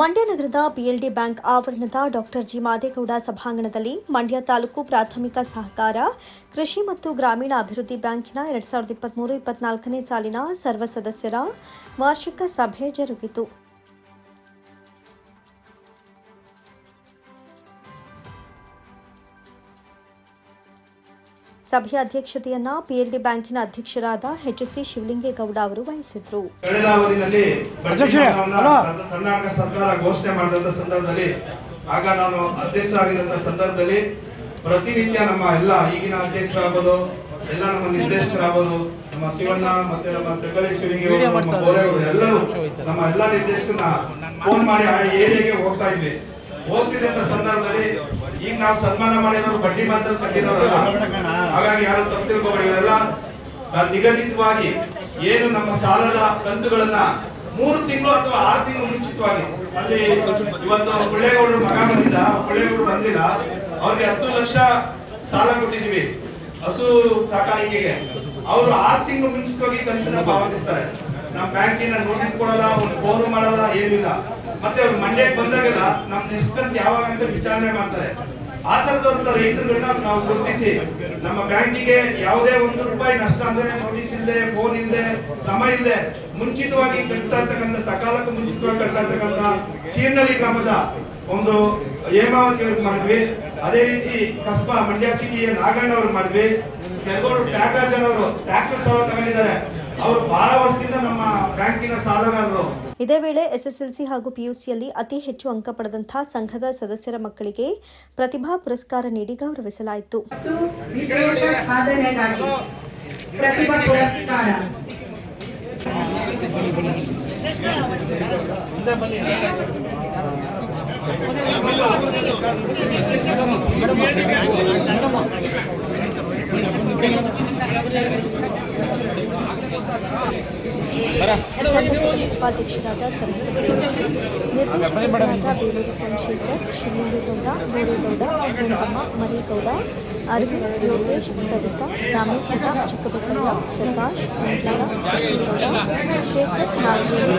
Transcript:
ಮಂಡ್ಯ ನಗರದ BLD bank ಆವರಣದ doctor G Madegowda ಸಭಾಂಗಣದಲ್ಲಿ ಮಂಡ್ಯ ತಾಲೂಕು ಪ್ರಾಥಮಿಕ ಸಹಕಾರ, ಕೃಷಿ ಮತ್ತು ಗ್ರಾಮೀಣ ಅಭಿವೃದ್ಧಿ ಬ್ಯಾಂಕಿನ ಎರಡ್ ಸಾವಿರದ ಇಪ್ಪತ್ತ್ಮೂರು ಇಪ್ಪತ್ನಾಲ್ಕನೇ ಸಾಲಿನ ಸರ್ವ ಸದಸ್ಯರ ವಾರ್ಷಿಕ ಸಭೆ ಜರುಗಿತು. ಸಭೆಯ ಅಧ್ಯಕ್ಷತೆಯನ್ನ ಪಿಎಲ್ಡಿ ಬ್ಯಾಂಕಿನ ಅಧ್ಯಕ್ಷರಾದ ಎಚ್ ಸಿ ಶಿವಲಿಂಗೇಗೌಡ ಅವರು ವಹಿಸಿದ್ರು. ಕಳೆದ ಹಲೋ. ಕರ್ನಾಟಕ ಸರ್ಕಾರ ಘೋಷಣೆ ಮಾಡಿದಂತ ಸಂದರ್ಭದಲ್ಲಿ ಆಗ ನಾನು ಅಧ್ಯಕ್ಷ ಆಗಿದಂತ ಸಂದರ್ಭದಲ್ಲಿ ಪ್ರತಿನಿತ್ಯ ನಮ್ಮ ಎಲ್ಲ ಈಗಿನ ಅಧ್ಯಕ್ಷರಾಗಬಹುದು ಎಲ್ಲ ನಮ್ಮ ನಿರ್ದೇಶಕರಾಗ್ಬೋದು ನಮ್ಮ ಶಿವಣ್ಣ ಮತ್ತೆ ನಮ್ಮ ತೆಗಳಿ ಶಿವಲಿಂಗೇಗೌಡ ನಮ್ಮ ಎಲ್ಲರೂ ನಮ್ಮ ಎಲ್ಲ ನಿರ್ದೇಶಕರನ್ನ ಫೋನ್ ಮಾಡಿ ಆ ಏರಿಯಾಗೆ ಹೋಗ್ತಾ ಇದ್ವಿ. ಹೋಗ್ತಿದ್ದಂತ ಸಂದರ್ಭದಲ್ಲಿ ಈಗ ನಾವು ಸನ್ಮಾನ ಮಾಡಿರೋರು ಬಡ್ಡಿ ಮಾತ್ರ ಕಟ್ಟಿರೋರಲ್ಲ, ಹಾಗಾಗಿ ಯಾರು ತಪ್ಪು ಇವರೆಲ್ಲ ನಿಗದಿತವಾಗಿ ಏನು ನಮ್ಮ ಸಾಲದ ಕಂತುಗಳನ್ನ ಮೂರು ತಿಂಗಳು ಅಥವಾ ಆರು ತಿಂಗಳು ಮುಂಚಿತವಾಗಿ ಅಲ್ಲಿ ಇವತ್ತು ಕೊಳ್ಳೇಗೌಡರು ಮಗ ಬಂದಿದ್ದ ಕೊಳ್ಳೇಗೌಡರು ಬಂದಿಲ್ಲ, ಅವ್ರಿಗೆ ಹತ್ತು ಲಕ್ಷ ಸಾಲ ಕೊಟ್ಟಿದೀವಿ ಹಸು ಸಾಕಾಣಿಕೆಗೆ. ಅವರು ಆರು ತಿಂಗಳು ಮುಂಚಿತವಾಗಿ ಕಂತನ್ನ ಪಾವತಿಸ್ತಾರೆ. ನಮ್ಮ ಬ್ಯಾಂಕಿನ ನೋಟಿಸ್ ಕೊಡಲ್ಲ ಒಂದು ಫೋನ್ ಮಾಡಲ್ಲ, ಏನಿಲ್ಲ. ಮತ್ತೆ ಅವ್ರು ಮಂಡ್ಯಕ್ಕೆ ಬಂದಾಗೆಲ್ಲ ನಮ್ ನಿಷ್ಕಂತ ಕಂತು ಯಾವಾಗ ಅಂತ ವಿಚಾರಣೆ ಮಾಡ್ತಾರೆ. ಆ ತರದಂತ ರೈತರುಗಳನ್ನ ನಾವು ಗುರುತಿಸಿ, ನಮ್ಮ ಬ್ಯಾಂಕಿಗೆ ಯಾವುದೇ ಒಂದು ರೂಪಾಯಿ ನಷ್ಟ ಅಂದ್ರೆ ನೋಟಿಸ್ ಇಲ್ಲದೆ ಫೋನ್ ಇಲ್ಲದೆ ಶ್ರಮ ಇಲ್ಲದೆ ಮುಂಚಿತವಾಗಿ ಕಟ್ತಾ ಇರ್ತಕ್ಕಂಥ, ಸಕಾಲಕ್ಕೆ ಮುಂಚಿತವಾಗಿ ಕಟ್ತಾ ಇರ್ತಕ್ಕಂಥ ಚೀರ್ನಳ್ಳಿ ಗ್ರಾಮದ ಒಂದು ಹೇಮಾವತಿ ಅವ್ರಿಗೆ ಮಾಡಿದ್ವಿ. ಅದೇ ರೀತಿ ಕಸ್ಬಾ ಮಂಡ್ಯ ಸಿಟಿಯ ನಾಗಣ್ಣ ಅವ್ರಿಗೆ ಮಾಡಿದ್ವಿ. ಕೆಲವರು ತ್ಯಾಗರಾಜನ್ ಅವರು ಟ್ಯಾಕ್ಟರ್ ಸಾಲ ತಗೊಂಡಿದ್ದಾರೆ. ಅವ್ರು ಬಹಳ ವರ್ಷದಿಂದ ಬ್ಯಾಂಕಿನ ಸಾಲಗಾರರು. ಇದೇ ವೇಳೆ ಎಸ್ಎಸ್ಎಲ್ಸಿ ಹಾಗೂ ಪಿಯುಸಿಯಲ್ಲಿ ಅತಿ ಹೆಚ್ಚು ಅಂಕ ಪಡೆದಂತಹ ಸಂಘದ ಸದಸ್ಯರ ಮಕ್ಕಳಿಗೆ ಪ್ರತಿಭಾ ಪುರಸ್ಕಾರ ನೀಡಿ ಗೌರವಿಸಲಾಯಿತು. ಸಂದರ್ಭದಲ್ಲಿ ಉಪಾಧ್ಯಕ್ಷರಾದ ಸರಸ್ವತಿ ನಿರ್ದೇಶಕರಾದ ಬೇಲೂರು ಸೋಮಶೇಖರ್, ಶಿವಲಿಂಗೇಗೌಡ ಬೋರೇಗೌಡ ಸುರೇಂದ್ರಮ್ಮ ಮರೇಗೌಡ, ಅರವಿಂದ್, ಯೋಗೇಶ್, ಸವಿತಾ, ರಾಮೇಗೌಡ ಚಿಕ್ಕಬೆಟ್ಟಯ್ಯ ಪ್ರಕಾಶ್, ಮಂಜುಳ, ಕೃಷ್ಣೇಗೌಡ, ಶೇಖರ್ ನಾಗೇಳಿ